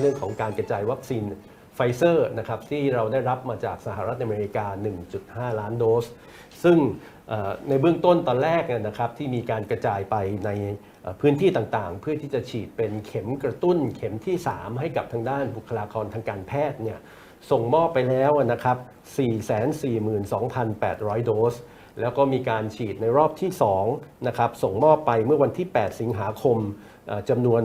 เรื่องของการกระจายวัคซีนไฟเซอร์นะครับที่เราได้รับมาจากสหรัฐอเมริกา 1.5 ล้านโดส ซึ่งในเบื้องต้นตอนแรกนะครับที่มีการกระจายไปในพื้นที่ต่างๆ เพื่อที่จะฉีดเป็นเข็มกระตุ้นเข็มที่ 3 ให้กับทางด้านบุคลากรทางการแพทย์เนี่ยส่งมอบไปแล้วนะครับ 442,800 โดส แล้วก็มีการฉีดในรอบที่2นะครับส่งมอบไปเมื่อวันที่ 8 สิงหาคมเอ่อจำนวน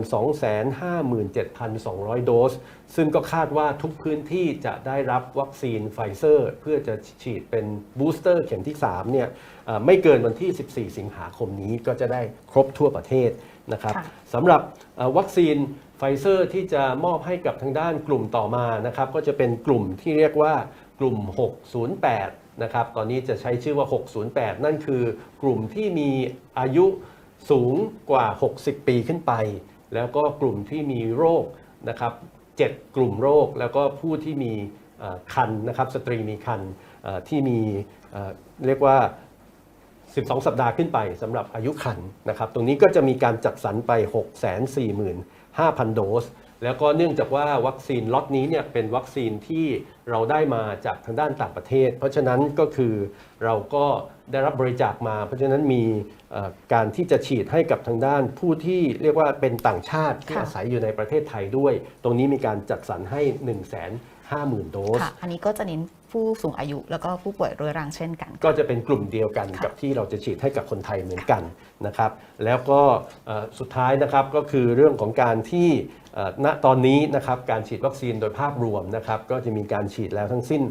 257,200 โดส ซึ่งก็คาดว่าทุกพื้นที่จะได้รับวัคซีนไฟเซอร์ เพื่อจะฉีดเป็นบูสเตอร์เข็มที่ 3 เนี่ยเอ่อไม่เกินวันที่ 14 สิงหาคมนี้ก็จะได้ครบทั่วประเทศนะครับค่ะสำหรับเอ่อวัคซีนไฟเซอร์ที่จะมอบให้กับทางด้านกลุ่มต่อมานะครับก็จะเป็นกลุ่มที่เรียกว่ากลุ่ม 608 นะครับ ตอนนี้จะใช้ชื่อว่า 608 นั่นคือกลุ่มที่มีอายุสูงกว่า 60 ปีขึ้นไป แล้วก็กลุ่มที่มีโรคนะครับ7กลุ่มโรค แล้วก็ผู้ที่มีคันนะครับ สตรีมีคันที่มีเรียกว่า 12 สัปดาห์ขึ้นไปสำหรับอายุขันนะครับ ตรงนี้ก็จะมีการจัดสรรไป 645,000 โดส แล้วก็เนื่องจากว่าวัคซีนล็อตนี้เนี่ยเป็นวัคซีนที่ เราได้มาจากทางด้านต่างประเทศ เพราะฉะนั้นก็คือเราก็ได้รับบริจาคมา เพราะฉะนั้นมีเอ่อการที่จะฉีดให้กับทางด้านผู้ที่เรียกว่าเป็นต่างชาติที่ค่ะอาศัยอยู่ในประเทศไทยด้วย ตรงนี้มีการจัดสรรให้1 5 0 0 0 0 โดสค่ะอันนี้ก็จะเน้นผู้สูงอายุแล้วก็ผู้ป่วยเรื้อรังเช่นกัน ก็จะเป็นกลุ่มเดียวกันค่ะกับที่เราจะฉีดให้กับคนไทยเหมือนกันนะครับแล้วก็เอ่อสุดท้ายนะครับก็คือเรื่องของการที่เอ่อณตอนนี้นะครับการฉีดวัคซีนโดยภาพรวมนะครับก็จะมีการฉีดแล้วทั้งสิ้น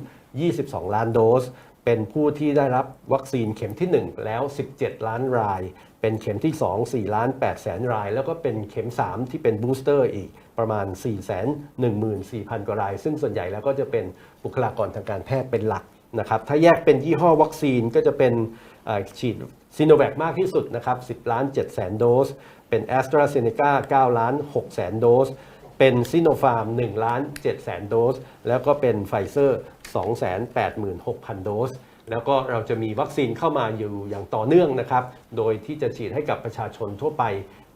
22 ล้านโดส เป็นผู้ที่ได้รับวัคซีนเข็มที่ 1 แล้ว 17 ล้านราย เป็นเข็มที่ 2 4 ล้าน8แสนราย แล้วก็เป็นเข็ม 3 ที่เป็นบูสเตอร์อีกประมาณ 4 1 4 0 0 0 กว่าราย ซึ่งส่วนใหญ่แล้วก็จะเป็นบุคลากรทางการแพทย์เป็นหลักนะครับถ้าแยกเป็นยี่ห้อวัคซีนก็จะเป็นฉีดซีโนแวคมากที่สุดนะครับ 10 ล้าน7แสนโดส เป็น a s t r a z เซ e c a 9 ล้าน6แสนโดส เป็นซิโนฟาร์ม1ล้าน7แสนโดส แล้วก็เป็นไฟเซอร์ 286,000 โดส แล้วก็เราจะมีวัคซีนเข้ามาอยู่อย่างต่อเนื่องนะครับ โดยที่จะฉีดให้กับประชาชนทั่วไป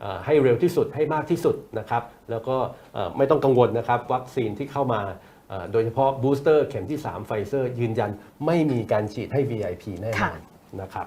เอ่อให้เร็วที่สุดให้มากที่สุดนะครับ แล้วก็เอ่อไม่ต้องกังวลนะครับ วัคซีนที่เข้ามาเอ่อโดยเฉพาะบูสเตอร์เข็มที่3ไฟเซอร์ยืนยันไม่มีการฉีดให้ VIP แน่นอนค่ะนะครับ